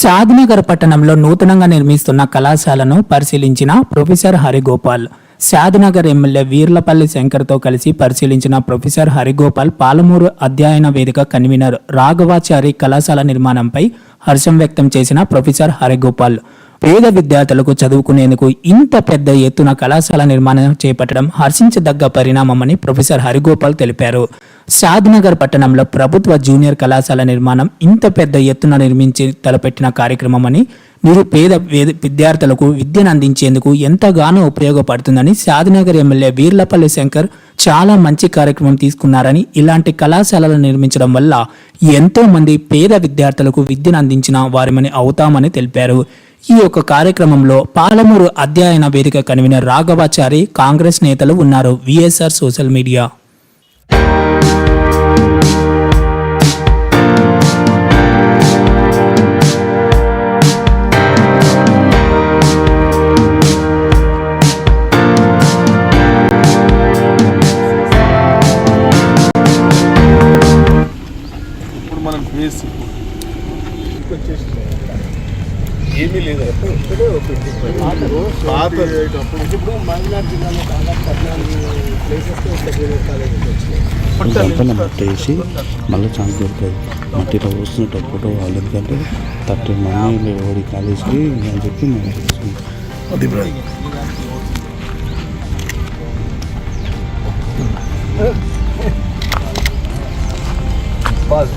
శాద్నగర్ పట్టణంలో నూతనంగా నిర్మిస్తున్న కళాశాలను పరిశీలించిన ప్రొఫెసర్ హరిగోపాల్. శాద్నగర్ ఎమ్మెల్యే వీర్లపల్లి శంకర్తో కలిసి పరిశీలించిన ప్రొఫెసర్ హరిగోపాల్ పాలమూరు అధ్యయన వేదిక కన్వీనర్ రాఘవాచారి కళాశాల నిర్మాణంపై హర్షం వ్యక్తం చేసిన ప్రొఫెసర్ హరిగోపాల్. పేద విద్యార్థులకు చదువుకునేందుకు ఇంత పెద్ద ఎత్తున కళాశాల నిర్మాణం చేపట్టడం హర్షించదగ్గ పరిణామమని ప్రొఫెసర్ హరిగోపాల్ తెలిపారు. షాద్నగర్ పట్టణంలో ప్రభుత్వ జూనియర్ కళాశాల నిర్మాణం ఇంత పెద్ద ఎత్తున నిర్మించి తలపెట్టిన కార్యక్రమమని నిరుపేద విద్యార్థులకు విద్యను అందించేందుకు ఎంతగానో ఉపయోగపడుతుందని షాద్నగర్ ఎమ్మెల్యే వీర్లపల్లి శంకర్ చాలా మంచి కార్యక్రమం తీసుకున్నారని ఇలాంటి కళాశాలలు నిర్మించడం వల్ల ఎంతో మంది పేద విద్యార్థులకు విద్యను అందించిన వారిమని అవుతామని తెలిపారు. ఈ యొక్క కార్యక్రమంలో పాలమూరు అధ్యయన వేదిక కన్వీనర్ రాఘవాచారి కాంగ్రెస్ నేతలు ఉన్నారు. VSR social media. బేస్ ఏమీ లేదు. పాత ఇప్పుడు జిల్లాలో దాదాపు పద్నాలుగు మట్టి వేసి మళ్ళీ ఛాన్స్ దొరుకుతుంది మట్టిలో పోస్తున్నప్పుడు వాళ్ళు ఎందుకంటే థర్టీ మంది ఓడి కాలేజ్కి అని చెప్పి మేము తీసుకున్నాం. పాస్